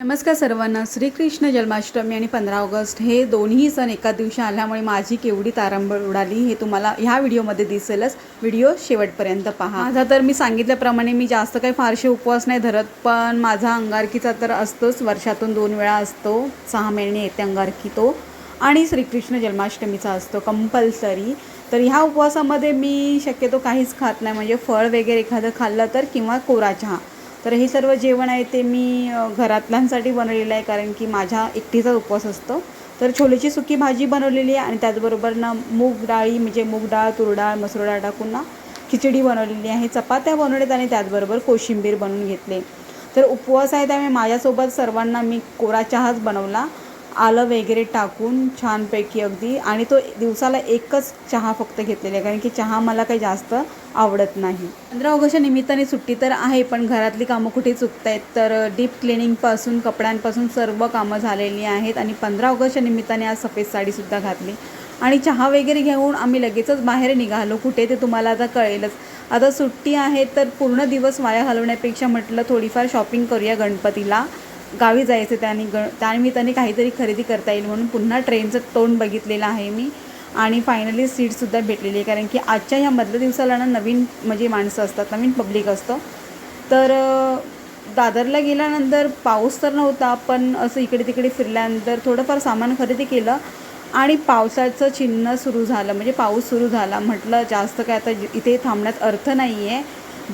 नमस्कार सर्वांना. श्रीकृष्ण जन्माष्टमी आणि पंधरा ऑगस्ट हे दोन्ही सण एका दिवशी आल्यामुळे माझी केवढी तारंबळ उडाली हे तुम्हाला ह्या व्हिडिओमध्ये दिसेलच. व्हिडिओ शेवटपर्यंत पहा. माझा तर मी सांगितल्याप्रमाणे मी जास्त काही फारसे उपवास नाही धरत पण माझा अंगारकीचा तर असतोच. वर्षातून दोन वेळा असतो सहा महिने येते अंगारकी तो. आणि श्रीकृष्ण जन्माष्टमीचा असतो कंपल्सरी. तर ह्या उपवासामध्ये मी शक्यतो काहीच खात नाही. म्हणजे फळ वगैरे एखादं खाल्लं तर किंवा कोरा चहा. तर हे सर्व जेवण आहे ते मी घरातल्यांसाठी बनवलेलं आहे कारण की माझ्या एकटीचा उपवास असतो. तर छोलेची सुकी भाजी बनवलेली आहे आणि त्याचबरोबर ना मूग डाळी म्हणजे मूग डाळ तूर डाळ मसूर डाळ टाकून ना खिचडी बनवलेली आहे. चपात्या बनवल्यात आणि त्याचबरोबर कोशिंबीर बनवून घेतले. तर उपवास आहे त्यामुळे माझ्यासोबत सर्वांना मी कोरा चहाच बनवला. आलं वगैरे टाकून छानपैकी अगदी. आणि तो दिवसाला एकच चहा फक्त घेतलेला आहे कारण की चहा मला काही जास्त आवडत नाही. पंधरा ऑगस्टच्या निमित्ताने सुट्टी तर आहे पण घरातली कामं कुठे चुकत आहेत तर डीप क्लिनिंगपासून कपड्यांपासून सर्व कामं झालेली आहेत आणि पंधरा ऑगस्टच्या निमित्ताने आज सफेद साडीसुद्धा घातली. आणि चहा वगैरे घेऊन आम्ही लगेचच बाहेर निघालो. कुठे ते तुम्हाला आता कळेलच. आता सुट्टी आहे तर पूर्ण दिवस वाया घालवण्यापेक्षा म्हटलं थोडीफार शॉपिंग करूया गणपतीला. गावी जायचं त्याने ग त्यानिमित्ताने काहीतरी खरेदी करता येईल म्हणून पुन्हा ट्रेनचं तोंड बघितलेलं आहे मी. आणि फायनली सीटसुद्धा भेटलेली आहे कारण की आजच्या ह्या मधल्या दिवसाला ना नवीन म्हणजे माणसं असतात नवीन पब्लिक असतं. तर दादरला गेल्यानंतर पाऊस तर नव्हता पण असं इकडे तिकडे फिरल्यानंतर थोडंफार सामान खरेदी केलं आणि पावसाचं चिन्ह सुरू झालं. म्हणजे पाऊस सुरू झाला. म्हटलं जास्त काय आता इथे थांबण्यात अर्थ नाही आहे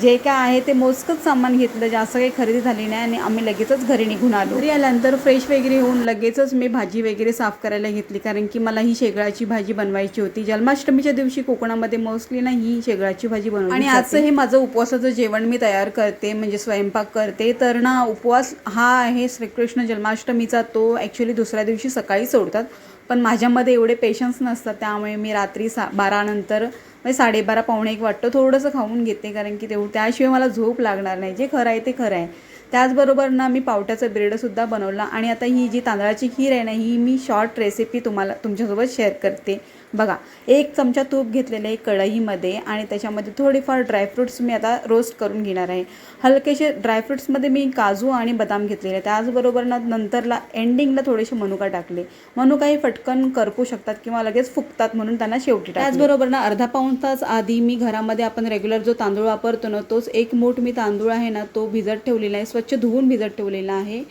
जे काय आहे ते मोजकंच सामान घेतलं जास्त काही खरेदी झाली नाही आणि आम्ही लगेचच घरी निघून आलो. घरी आल्यानंतर फ्रेश वगैरे होऊन लगेचच मी भाजी वगैरे साफ करायला घेतली कारण की मला ही शेगळाची भाजी बनवायची होती. जन्माष्टमीच्या दिवशी कोकणामध्ये मोस्टली ना ही शेगळाची भाजी बनवली आणि आजचं हे माझं उपवासाचं जेवण मी तयार करते म्हणजे स्वयंपाक करते. तर ना उपवास हा आहे श्रीकृष्ण जन्माष्टमीचा तो ॲक्च्युली दुसऱ्या दिवशी सकाळी सोडतात. पण माझ्यामध्ये एवढे पेशन्स नसतात त्यामुळे मी रात्री सा बारानंतर म्हणजे साडेबारा पावणे एक वाटतं थोडंसं खाऊन घेते कारण की तेवढं त्याशिवाय मला झोप लागणार नाही. जे खरं आहे ते खरं आहे. त्याचबरोबर ना मी पावट्याचं ब्रेडसुद्धा बनवला आणि आता ही जी तांदळाची खीर आहे ना ही मी शॉर्ट रेसिपी तुम्हाला तुमच्यासोबत शेअर करते. बघा एक चमचा तूप घेतलेलं आहे कढईमध्ये आणि त्याच्यामध्ये थोडेफार ड्रायफ्रुट्स मी आता रोस्ट करून घेणार आहे. हलकेसे ड्रायफ्रुट्समध्ये मी काजू आणि बदाम घेतलेले आहे त्याचबरोबर ना नंतरला एंडिंगला थोडेसे मनुका टाकले. मनुका हे फटकन करपू शकतात किंवा लगेच फुकतात म्हणून त्यांना शेवटी त्याचबरोबर ना अर्धा पाऊण तास आधी मी घरामध्ये आपण रेग्युलर जो तांदूळ वापरतो ना तोच एक मूठ मी तांदूळ आहे ना तो भिजत ठेवलेला आहे. स्वच्छ धुवून भिजत ठेवलेला आहे.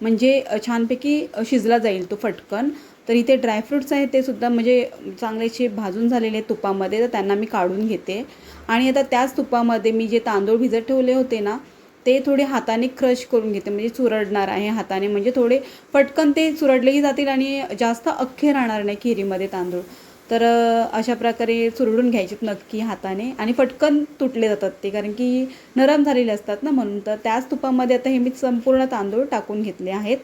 म्हणजे छानपैकी शिजला जाईल तो फटकन. तर इथे ड्रायफ्रुट्स आहेत ते सुद्धा म्हणजे चांगलेचे भाजून झालेले आहेत तुपामध्ये तर त्यांना मी काढून घेते. आणि आता त्याच तुपामध्ये मी जे तांदूळ भिजत ठेवले होते ना ते थोडे हाताने क्रश करून घेते म्हणजे चुरडणार आहे हाताने म्हणजे थोडे पटकन ते चुरडलेही जातील आणि जास्त अख्खे राहणार नाही खिरीमध्ये तांदूळ. तर अशा प्रकारे चुरडून घ्यायचे नक्की हाताने आणि पटकन तुटले जातात ते कारण की नरम झालेले असतात ना म्हणून. तर त्याच तुपामध्ये आता हे मी संपूर्ण तांदूळ टाकून घेतले आहेत.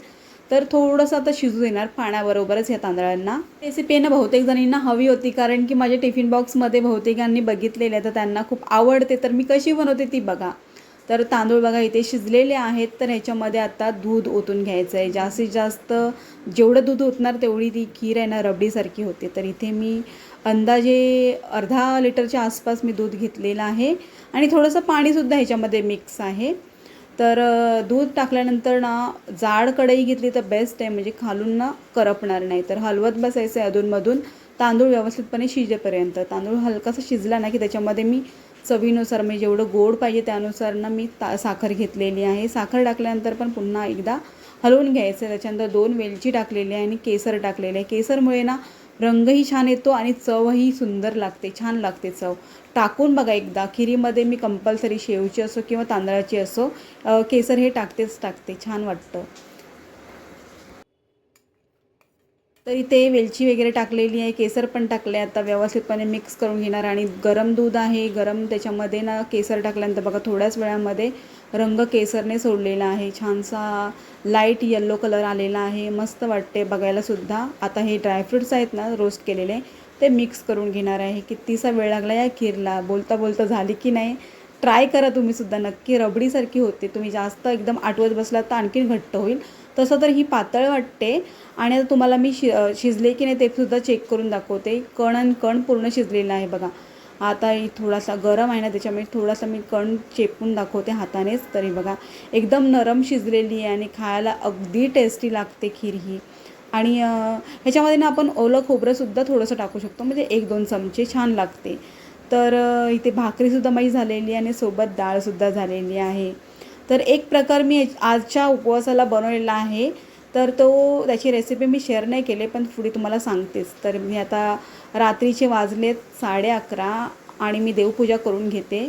तर थोडंसं आता शिजू देणार पाण्याबरोबरच या तांदळांना. रेसिपी ना बहुतेक जणींना हवी होती कारण की माझ्या टिफिन बॉक्समध्ये बहुतेकांनी बघितलेले आहे तर त्यांना खूप आवडते. तर मी कशी बनवते ती बघा. तर तांदूळ बघा इथे शिजलेले आहेत तर ह्याच्यामध्ये आता दूध ओतून घ्यायचं आहे. जास्तीत जास्त जेवढं दूध ओतणार तेवढी ती खीर आहे ना रबडीसारखी होते. तर इथे मी अंदाजे अर्धा लिटरच्या आसपास मी दूध घेतलेलं आहे. आणि थोडंसं पाणीसुद्धा ह्याच्यामध्ये मिक्स आहे. तर दूध टाकल्यानंतर ना जाड कढई घेतली तर बेस्ट आहे म्हणजे खालून ना करपणार नाही. तर हलवत बसायचं आहे अधूनमधून तांदूळ व्यवस्थितपणे शिजेपर्यंत. तांदूळ हलकासा शिजला ना की त्याच्यामध्ये मी चवीनुसार म्हणजे जेवढं गोड पाहिजे त्यानुसार ना मी ता साखर घेतलेली आहे. साखर टाकल्यानंतर पण पुन्हा एकदा हलवून घ्यायचं त्याच्यानंतर दोन वेलची टाकलेली आहे आणि केसर टाकलेले आहे. केसरमुळे ना रंगही छान येतो आणि चवही सुंदर लागते छान लागते चव. टाकून बघा एकदा खिरीमध्ये मी कंपल्सरी शेवची असो किंवा तांदळाची असो केसर हे टाकतेच टाकते छान वाटतं. तर इथे वेलची वगैरे टाकलेली आहे केसर पण टाकले आता व्यवस्थितपणे मिक्स करून घेणार. आणि गरम दूध आहे गरम त्याच्यामध्ये ना केसर टाकल्यानंतर बघा थोड्याच वेळामध्ये रंग केसरने सोडलेला आहे. छानसा लाइट येल्लो कलर आलेला आहे. मस्त वाटते बघायलासुद्धा आता हे ड्रायफ्रुट्स आहेत ना रोस्ट केलेले ते मिक्स करून घेणार आहे. कितीसा वेळ लागला या खीरला? बोलता बोलता झाली की नाही? ट्राय करा तुम्हीसुद्धा नक्की रबडीसारखी होते. तुम्ही जास्त एकदम आठवत बसलात तर आणखीन घट्ट होईल. तसं तर ही पातळ वाटते. आणि आता तुम्हाला मी शि शिजले की नाही ते सुद्धा चेक करून दाखवते. कण आणि कण पूर्ण शिजलेलं आहे बघा. आता ही थोडासा गरम आहे ना त्याच्यामुळे थोडासा मी कण चेपून दाखवते हातानेच. तरी बघा एकदम नरम शिजलेली आहे आणि खायला अगदी टेस्टी लागते खीर ही. आणि ह्याच्यामध्ये ना आपण ओलं खोबरंसुद्धा थोडंसं टाकू शकतो. म्हणजे एक दोन चमचे छान लागते. तर इथे भाकरीसुद्धा माझी झालेली आहे आणि सोबत डाळसुद्धा झालेली आहे. तर एक प्रकार मी आजच्या उपवासाला बनवलेला आहे. तर तो त्याची रेसिपी मी शेअर नाही केली पण पुढे तुम्हाला सांगतेच. तर मी आता रात्रीचे वाजलेत साडे अकरा आणि मी देवपूजा करून घेते.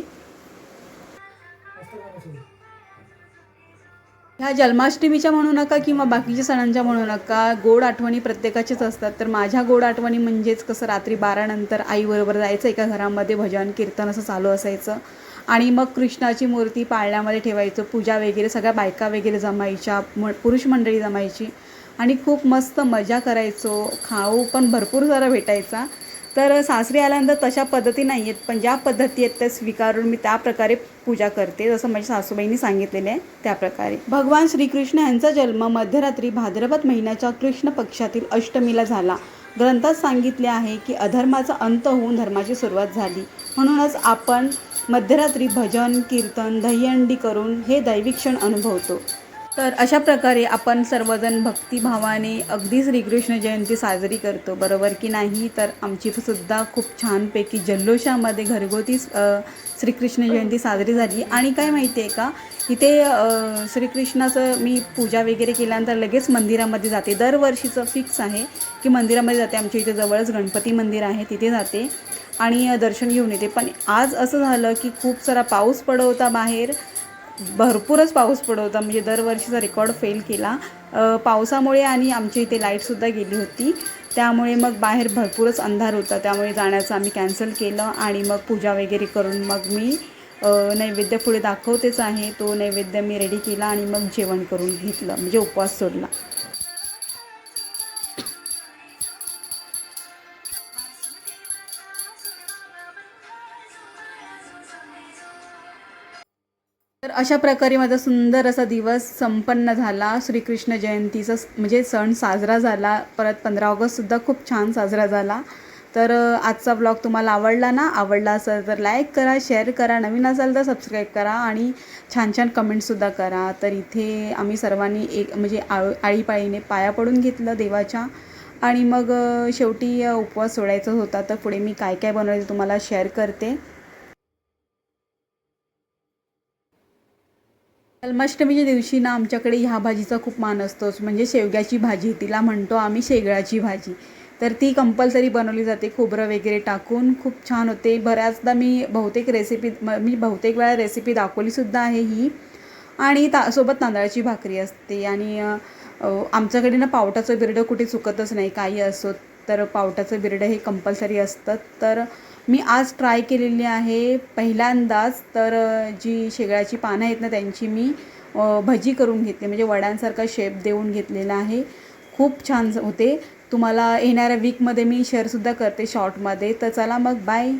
ह्या जन्माष्टमीच्या म्हणू नका किंवा बाकीच्या सणांच्या म्हणू नका गोड आठवणी प्रत्येकाच्याच असतात. तर माझ्या गोड आठवणी म्हणजेच कसं रात्री बारानंतर आईबरोबर जायचं एका घरामध्ये भजन कीर्तन असं चालू असायचं. आणि मग कृष्णाची मूर्ती पाळण्यामध्ये ठेवायचं पूजा वगैरे सगळ्या बायका वगैरे जमायच्या म पुरुष मंडळी जमायची. आणि खूप मस्त मजा करायचो. खाऊ पण भरपूर सारा भेटायचा. तर सासरी आल्यानंतर तशा पद्धती नाही आहेत पण ज्या पद्धती आहेत त्या स्वीकारून मी त्या प्रकारे पूजा करते जसं माझ्या सासूबाईंनी सांगितलेले आहे त्या प्रकारे भगवान श्रीकृष्ण यांचा जन्म मध्यरात्री भाद्रपद महिन्याच्या कृष्ण पक्षातील अष्टमीला झाला. ग्रंथात सांगितले आहे की अधर्माचा अंत होऊन धर्माची सुरुवात झाली. म्हणूनच आपण मध्यरात्री भजन कीर्तन दहीहंडी करून हे दैविक क्षण अनुभवतो. तर अशा प्रकारे आपण सर्वजण भक्तिभावाने अगदी श्रीकृष्ण जयंती साजरी करतो. बरोबर की नाही? तर आमची सुद्धा खूप छानपैकी जल्लोषामध्ये घरगुती श्रीकृष्ण जयंती साजरी झाली. आणि काय माहिती आहे का? इथे श्रीकृष्णाचं मी पूजा वगैरे केल्यानंतर लगेच मंदिरामध्ये जाते. दरवर्षीचं फिक्स आहे की मंदिरामध्ये जाते. आमच्या इथे जवळच गणपती मंदिर आहे तिथे जाते आणि दर्शन घेऊन येते. पण आज असं झालं की खूप सारा पाऊस पडत होता बाहेर. भरपूरच पाऊस पडत होता. म्हणजे दरवर्षीचा रेकॉर्ड फेल केला. पावसामुळे आणि आमच्या इथे लाईटसुद्धा गेली होती. त्यामुळे मग बाहेर भरपूरच अंधार होता. त्यामुळे जाण्याचं आम्ही कॅन्सल केलं आणि मग पूजा वगैरे करून मग मी नैवेद्य पुढे दाखवतेच आहे. तो नैवेद्य मी रेडी केला आणि मग जेवण करून घेतलं. म्हणजे उपवास सोडला. तर अशा प्रकारे माझा सुंदर असा दिवस संपन्न झाला. श्रीकृष्ण जयंतीचा स- म्हणजे सण साजरा झाला. परत पंधरा ऑगस्टसुद्धा खूप छान साजरा झाला. तर आजचा ब्लॉग तुम्हाला आवडला ना? आवडला असेल तर लाईक करा शेअर करा. नवीन असाल तर सबस्क्राईब करा आणि छान छान कमेंट्ससुद्धा करा. तर इथे आम्ही सर्वांनी एक म्हणजे आळ आळीपाळीने पाया पडून घेतलं देवाच्या. आणि मग शेवटी उपवास सोडायचा होता. तर पुढे मी काय काय बनवायचं तुम्हाला शेअर करते. जन्माष्टमीच्या दिवशी ना आमच्याकडे ह्या भाजीचा खूप मान असतोच म्हणजे शेवग्याची भाजी तिला म्हणतो आम्ही शेगळाची भाजी. तर ती कंपल्सरी बनवली जाते. खोबरं वगैरे टाकून खूप छान होते. बऱ्याचदा मी बहुतेक रेसिपी मी बहुतेक वेळा रेसिपी दाखवलीसुद्धा आहे ही. आणि ता सोबत तांदळाची भाकरी असते. आणि आमच्याकडे ना पावटाचं बिरडं कुठे चुकतच नाही. काही असो तर पावटाचं बिरडं हे कंपल्सरी असतं तर मी आज ट्राय केलेली आहे पहिल्यांदाच तर जी शेगळ्याची पानं आहेत ना त्यांची मी भजी करून घेतली. म्हणजे वड्यांसारखा शेप देऊन घेतलेला आहे. खूप छान होते. तुम्हाला येणाऱ्या वीकमध्ये मी शेअरसुद्धा करते शॉर्टमध्ये तर चला मग बाय